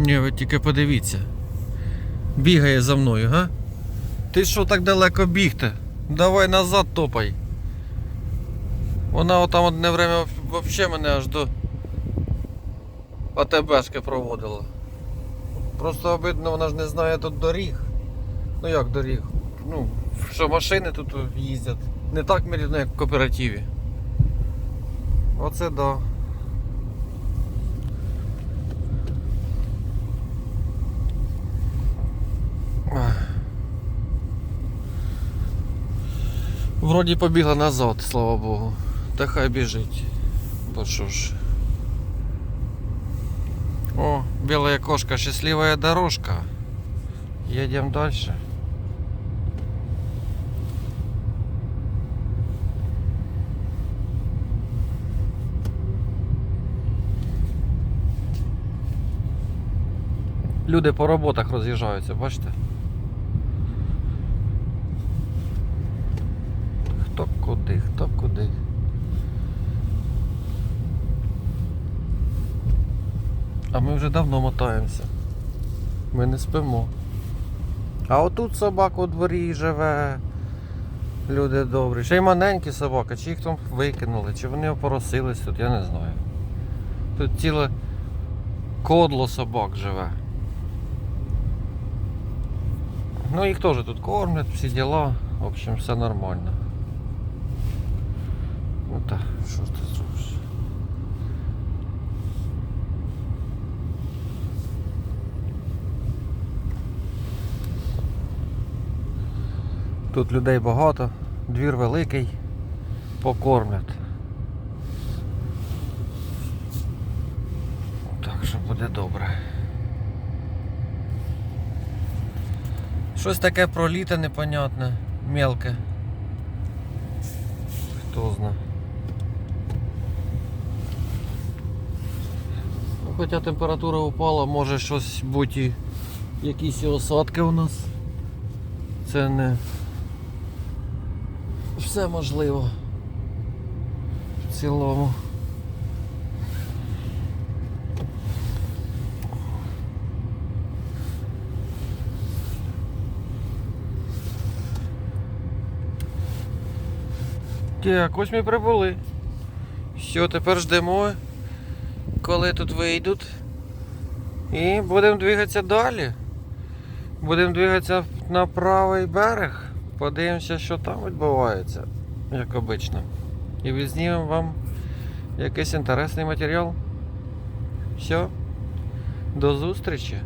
Ні, ви тільки подивіться. Бігає за мною, га? Ти що так далеко бігти? Давай назад топай. Вона отам одне время взагалі мене аж до АТБшки проводила. Просто обидно, вона ж не знає тут доріг. Ну як доріг? Ну, що машини тут їздять. Не так медленно, як в кооперативі. Оце да. Вроді побігла назад, слава Богу. Та хай біжить. Бо що ж. О, белая кошка, счастливая дорожка. Едем дальше. Люди по роботах роз'їжджаються, бачите? Хто куди, хто куди. А ми вже давно мотаємося. Ми не спимо. А отут собака у дворі живе. Люди добрі. Ще й маленькі собака, чи їх там викинули, чи вони опоросились тут, я не знаю. Тут ціле кодло собак живе. Ну їх теж тут кормлять, всі діла. В общем, все нормально. Ну так, що ж ти зробиш? Тут людей багато, двір великий, покормлять. Так що буде добре. Щось таке проліте непонятне, мелке. Хто зна. Ну, хоча температура упала, може щось бути якісь осадки у нас. Це не все можливо. В цілому. Так, ось ми прибули. Все, тепер ждемо, коли тут вийдуть. І будемо двигатися далі. Будемо двигатися на правий берег. Подивимося, що там відбувається, як обично. І візьмемо вам якийсь інтересний матеріал. Все. До зустрічі!